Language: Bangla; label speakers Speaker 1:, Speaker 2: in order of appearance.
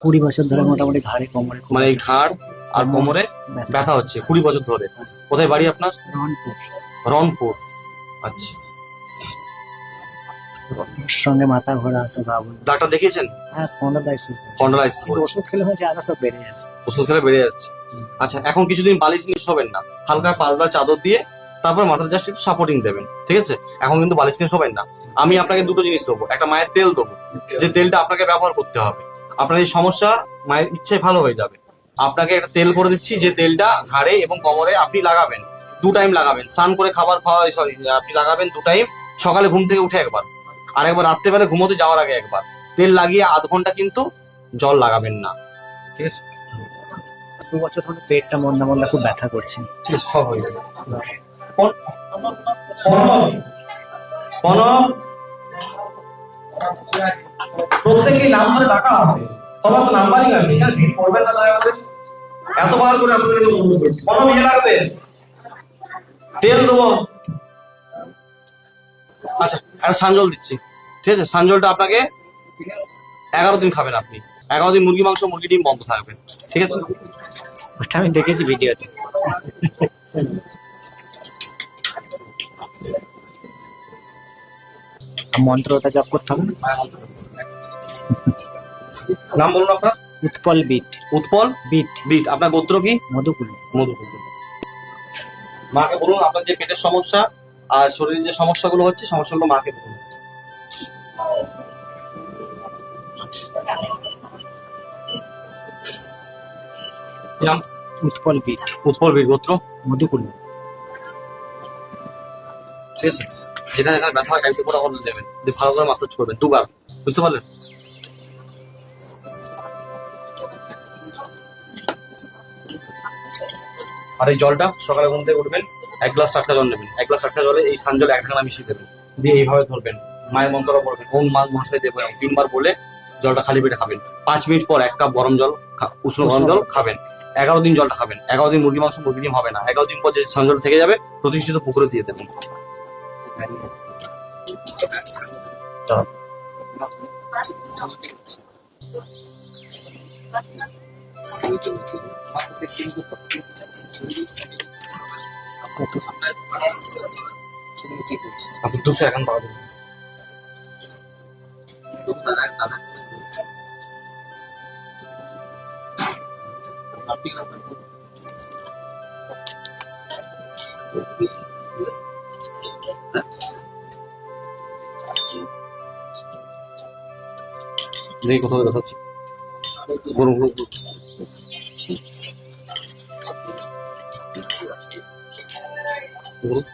Speaker 1: কুড়ি বছর ধরে মোটামুটি ঘাড়ে কোমরে
Speaker 2: মানে এই ঘাড় আর কোমরে
Speaker 1: ব্যথা।
Speaker 2: হচ্ছে কুড়ি বছর ধরে। কোথায় বাড়ি আপনার?
Speaker 1: রংপুর।
Speaker 2: রনপুর আচ্ছা।
Speaker 1: সঙ্গে মাথা ঘোরা তো
Speaker 2: ডাক্তার দেখিয়েছেন?
Speaker 1: হ্যাঁ স্পন্ডালাইসিস
Speaker 2: স্পন্ডালাইসিস
Speaker 1: ওষুধ খেলে হয়েছে আদা সব বেড়ে যাচ্ছে।
Speaker 2: ওষুধ খেলে বেড়ে যাচ্ছে। আচ্ছা এখন কিছুদিন বালিশ নিয়ে শোবেন না। হালকা পাতলা চাদর দিয়ে তারপর মাথার জাস্ট একটু সাপোর্টিং দেবেন ঠিক আছে? এখন কিন্তু বালিশ নিয়ে শোবেন না। আমি আপনাকে দুটো জিনিস দেবো। একটা মায়ের তেল দেবো। যে তেলটা আপনাকে ব্যবহার করতে হবে। আপনার এই সমস্যা মায়ের ইচ্ছায় ভালো হয়ে যাবে। আপনাকে একটা তেল করে দিচ্ছি যে তেলটা ঘাড়ে এবং কোমরে আপনি লাগাবেন। দু টাইম লাগাবেন। স্নান করে খাবার খাওয়া সরি আপনি লাগাবেন দু টাইম সকালে ঘুম থেকে উঠে একবার। আর একবার রাত্রেবেলা ঘুমোতে যাওয়ার আগে একবার। তেল লাগিয়ে আধ ঘণ্টা কিন্তু জল লাগাবেন না। ঠিক আছে?
Speaker 1: দু বছর ধরে পেটটা মন্দা মন্দা খুব ব্যথা করছে।
Speaker 2: ঠিক আছে সব হয়ে যাবে। কোন- প্রণব প্রত্যেকেই নাম ধরে ডাকা হবে। সবার তো নাম্বারিং আছে, এখানে ভিড় করবেন না দয়া করে। এতবার করে আপনাদের অনুরোধ করছি। প্রণব ইয়ে লাগবে? তেল দেবো। আচ্ছা সানজল দিচ্ছি। ঠিক আছে? সানজলটা আপনাকে এগারো দিন খাবেন আপনি। এগারো দিন মুরগি, মাংস, মুরগি, ডিম বন্ধ থাকবে। ঠিক আছে?
Speaker 1: ওটা আমি দেখেছি ভিডিওতে। মন্ত্রটা জপ করতে হবে
Speaker 2: নাম বলুন আপনার?
Speaker 1: Utpal bit.
Speaker 2: Utpal?
Speaker 1: Bit.
Speaker 2: Bit. আপনার গোত্র কি?
Speaker 1: মধুকুল।
Speaker 2: মধুকুল। মাকে বলুন আপনার যে পেটের সমস্যা আর শরীরের যে সমস্যাগুলো হচ্ছে সমস্যাগুলো মাকে বলুন। নাম?
Speaker 1: উৎপল বিট।
Speaker 2: উৎপল বীর গোত্র?
Speaker 1: মধুকুল।
Speaker 2: ঠিক আছে। যেখানে যেখানে ব্যথা হয় পুরো হলে দেবেন দিয়ে ভালো করে মাসাজ করবেন। দুবার। বুঝতে পারলেন? আর এই জলটা সকালে ঘুম থেকে উঠবেন, এক গ্লাস টাটকা জল নেবেন। এক গ্লাস টাটকা জলে এই সান জল এক ঢাকনা মিশিয়ে দেবেন। দিয়ে এইভাবে ধরবেন। মায়ের মন্ত্র পড়বেন। ওম মা মশাই দেবেন তিনবার বলে জলটা খালি পেটে খাবেন। পাঁচ মিনিট পর এক কাপ গরম জল উষ্ণ গরম জল খাবেন। এগারো দিন জলটা খাবেন। এগারো দিন মুরগি মাংস, মুরগি ডিম হবে না। এগারো দিন পর যে সান জল থেকে যাবে, প্রতিষ্ঠিত পুকুরে দিয়ে দেবেন। চলো। আপনি দুশো এখন পাবেন দেখি কোথাও দেখাচ্ছি। বলুন বলুন বলুন। বলুন